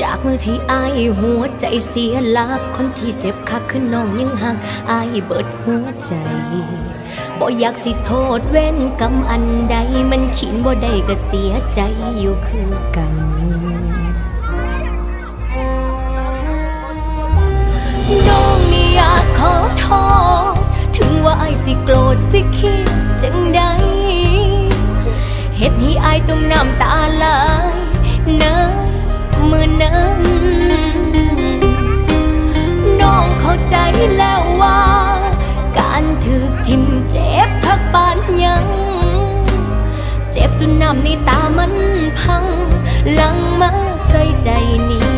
จากมือที่อายหัวใจเสียหลักคนที่เจ็บคักคือน้องยังห่างอายเบิดหัวใจบ่อยากสิโทษเว้นกรรมอันใด มันขีนบ่ได้ก็เสียใจอยู่คือกันน้องนี่อยากขอโทษถึงว่าไอสิโกรธสิคิดจังใดเฮ็ดให้อายต้องน้ำตาไหล นั้นน้องเข้าใจแล้วว่า การถือทิมเจ็บพักปานยัง เจ็บจนน้ำในตามันพังหลังมาใส่ใจนี้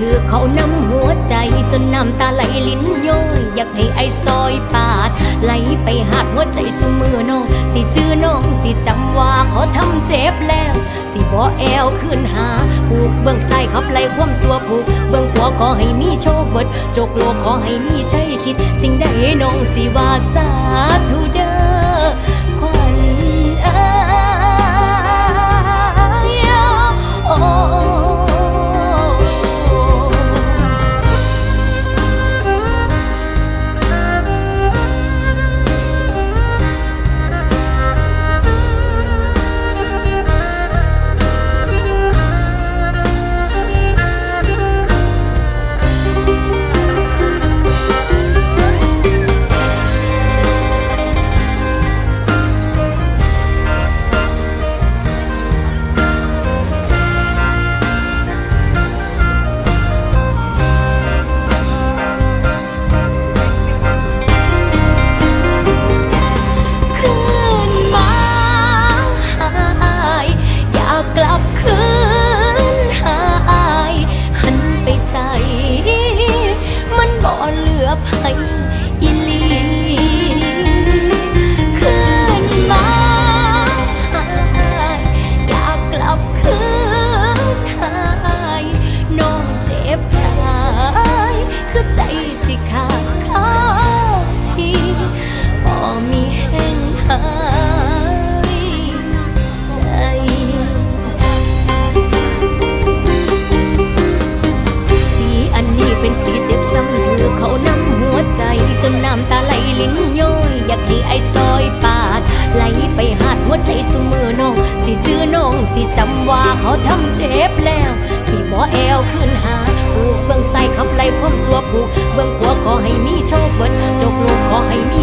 บซ้ำถือเขานำหัวใจจนน้ำตาไหลลิ้นย้อยอยากให้ไอ้ซอยปาด ไหลไปหาดหัวใจสุมือน้อง สิจื้อน้อง สิจำว่าเขาทำเจ็บแล้ว สิบ่แอวขึ้นหาผูกเบื้องซ้ายขับไหลความสัวผูก เบื้องขวาขอให้มีโชคเบิดจกโลกขอให้มีใชัยคิด สิ่งใดน้องสิว่าสาธุ ก ไอ้ซอยปาดไหลไปหาดหัวใจสมือน้อง สิจื้อน้อง สิจำว่าเขาทำเจ็บแล้ว สิบ่แอวขึ้นหาผูกเบื้องใส่ขับไหลความสัวผูกเบื้องขวาขอให้มีโชคเบิดจกลูกขอให้มี